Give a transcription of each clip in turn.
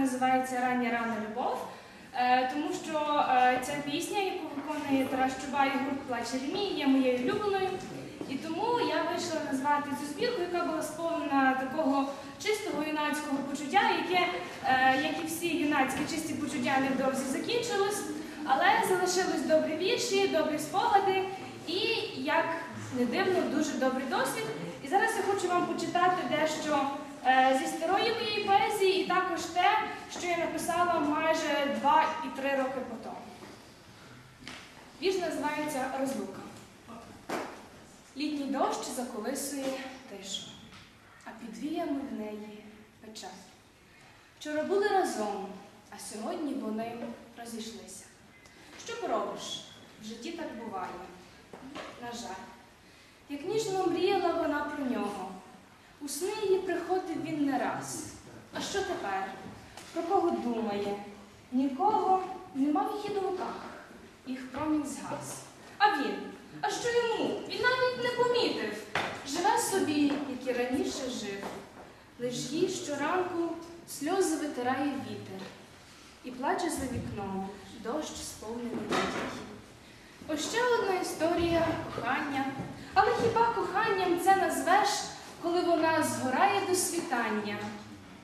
називається Рання рана любов, е, тому що е, ця пісня, яку виконує Тарас Чубай і гурт Плаче Ремі, є моєю улюбленою. І тому я вирішила назвати цю збірку, яка була сповнена такого чистого юнацького почуття, яке, е, як і всі юнацькі чисті почуття, невдовзі закінчилось, але залишились добрі вірші, добрі спогади і, як не дивно, дуже добрий досвід. І зараз я хочу вам почитати дещо зі старої моєї поезії, і також те, що я написала майже два і три роки по тому. Вірш називається Розлука. Літній дощ заколисує тишу, а під віями в неї печаль. Вчора були разом, а сьогодні вони розійшлися. Що поробиш? В житті так буває. На жаль, як ніжно мріяла вона про нього. У сни її приходив він не раз. А що тепер? Про кого думає? Нікого нема в її думках. Їх промінь згас. А він? А що йому? Він навіть не помітив. Живе собі, як і раніше жив. Лиш їй щоранку сльози витирає вітер і плаче за вікном дощ сповнений надій. Ось ще одна історія кохання. Але хіба коханням це назвеш, коли вона згорає до світання,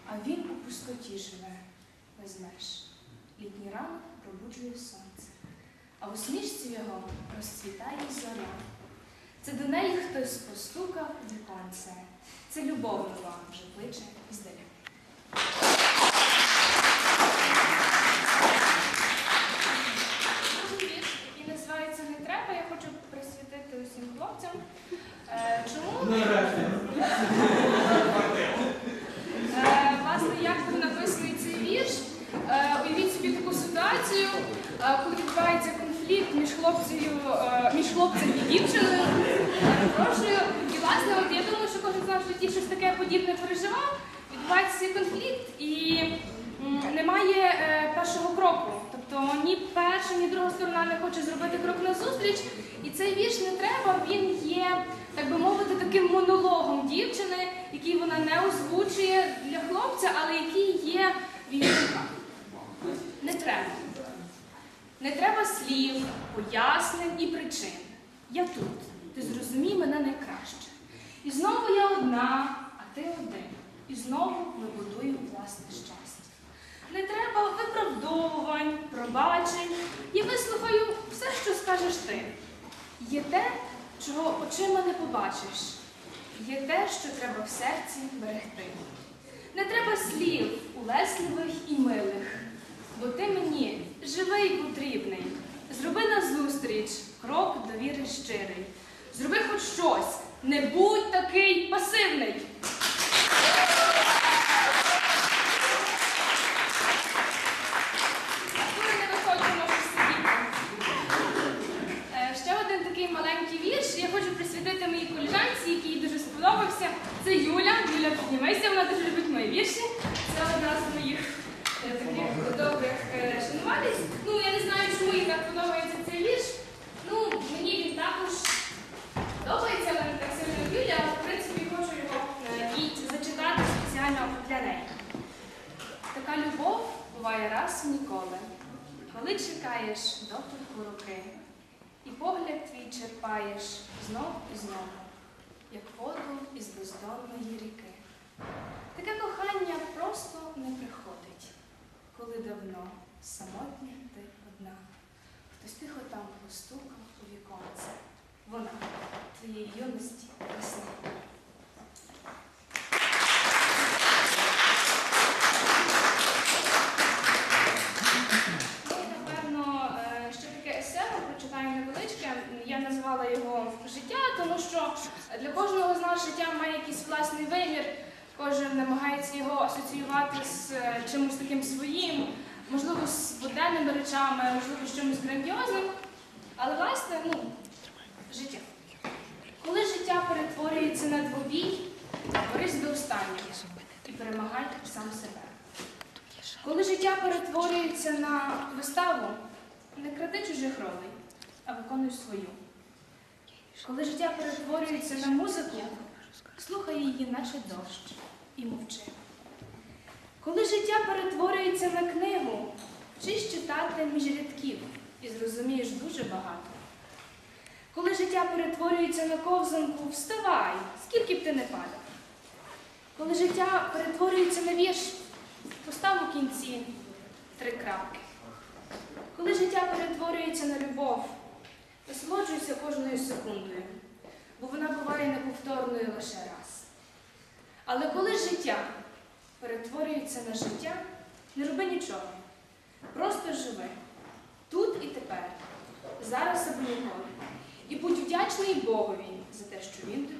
а він у пустоті живе без. Літній ранок пробуджує сонце, а у смішці його розцвітає зоря. Це до неї хтось постукав віконце. Це любов нова вже кличе іздаля. Другий вірш, який називається Не треба, я хочу присвятити усім хлопцям. Е, Чому? Е, Власне, як був написаний цей вірш? Е, Уявіть собі таку ситуацію, е, коли відбувається конфлікт між хлопцею, е, між хлопцем і дівчиною. Прошу. І власне, от я думаю, що кожен з нас в житті щось таке подібне переживав. Відбувається конфлікт і немає е, першого кроку. Тобто ні перша, ні друга сторона не хоче зробити крок назустріч. І цей вірш не треба, він є, так би мовити, таким монологом дівчини, який вона не озвучує для хлопця, але який є в її думках. Не треба. Не треба слів, пояснень і причин. Я тут. Ти зрозумій мене найкраще. І знову я одна, а ти один. І знову ми будуємо власне щастя. Не треба виправдовувань, пробачень. Я вислухаю все, що скажеш ти. Є те, чого очима не побачиш. Є те, що треба в серці берегти. Не треба слів улесливих і милих, бо ти мені живий і потрібний. Зроби назустріч, крок довіри щирий. Зроби хоч щось, не будь такий пасивний. Це Юля. Юля, піднімайся, вона дуже любить мої вірші. Це одна з моїх таких добрих е, шанувальниць. Ну, я не знаю, чому їй так подобається цей вірш. Ну, мені він також подобається, але так сильно Юля, але в принципі хочу його е, зачитати спеціально для неї. Така любов буває раз і ніколи, коли чекаєш доторку руки, і погляд твій черпаєш знов і знов, як воду із бездонної ріки. Таке кохання просто не приходить, коли давно самотня ти одна. Хтось тихо там постукав у віконце. Вона твоєї юності весни. Ну напевно ще таке есе ми невеличке. Я назвала його життя, тому що для кожного з нас життя має якийсь власний вимір. Кожен намагається його асоціювати з е, чимось таким своїм, можливо, з буденними речами, можливо, з чимось грандіозним. Але власне, ну, життя. Коли життя перетворюється на двобій, борись до останнього і перемагай сам себе. Коли життя перетворюється на виставу, не кради чужих ролей, а виконуй свою. Коли життя перетворюється на музику, слухай її, наче дощ, і мовчи. Коли життя перетворюється на книгу, вчись читати між рядків і зрозумієш дуже багато. Коли життя перетворюється на ковзанку, вставай, скільки б ти не падав. Коли життя перетворюється на вірш, постав у кінці три крапки. Коли життя перетворюється на любов, насолоджуйся кожною секундою, буває неповторною лише раз. Але коли життя перетворюється на життя, не роби нічого. Просто живи тут і тепер, зараз або ніколи. І будь вдячний Богові за те, що він тобі.